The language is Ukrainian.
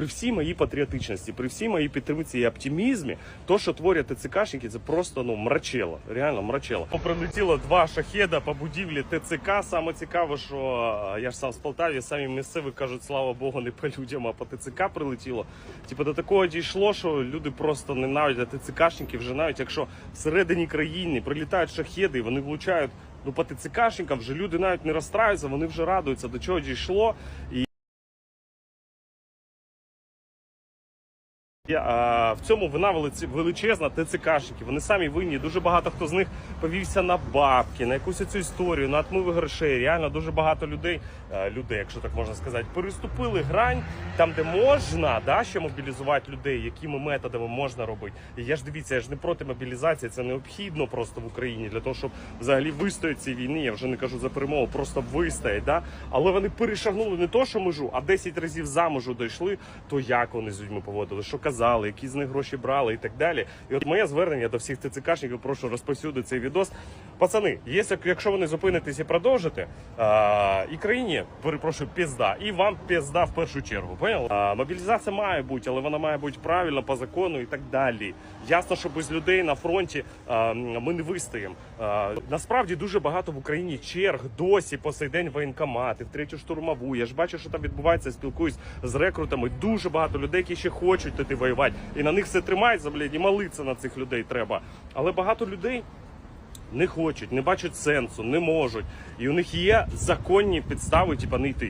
при всій моїй патріотичності, при всій моїй підтримці і оптимізмі, то, що творять ТЦКшники, це просто ну мрачело. Реально мрачело. Прилетіло два шахеда по будівлі ТЦК. Саме цікаво, що е, я ж сам з Полтаві, самі місцеві кажуть, слава Богу, не по людям, а по ТЦК прилетіло. Типу до такого дійшло, що люди просто ненавидять ТЦКшників, вже навіть якщо всередині країни прилітають шахеди, і вони влучають. Ну, по ТЦКшникам вже люди навіть не розстраюються, вони вже радуються, до чого дійшло. І в цьому вина величезна ТЦКшників. Вони самі винні. Дуже багато хто з них повівся на бабки, на якусь цю історію, на отмиви грошей. Реально дуже багато людей, е, людей, якщо так можна сказати, переступили грань там, де можна, да, ще мобілізувати людей, якими методами можна робити. І я ж дивіться, я ж не проти мобілізації, це необхідно просто в Україні для того, щоб взагалі вистояти цій війні. Я вже не кажу за перемогу, просто вистоять. Да? Але вони перешагнули не то, що межу, а 10 разів за межу дійшли. То як вони з людьми поводили, що казали, які з них гроші брали і так далі. І от моє звернення до всіх ТЦКшників, прошу розповсюди цей відос. Пацани, якщо вони зупинитесь і продовжите, а, і країні, перепрошую, пізда, і вам пізда в першу чергу. Поняли? А, мобілізація має бути, але вона має бути правильно по закону і так далі. Ясно, що без людей на фронті а, ми не вистоїмо. Насправді дуже багато в Україні черг досі по сей день воєнкомати, в третю штурмову. Я ж бачу, що там відбувається, спілкуюсь з рекрутами. Дуже багато людей, які ще хочуть іти воювати, і на них все тримається, блядь, і молитися на цих людей треба. Але багато людей не хочуть, не бачать сенсу, не можуть. І у них є законні підстави, типа не йти.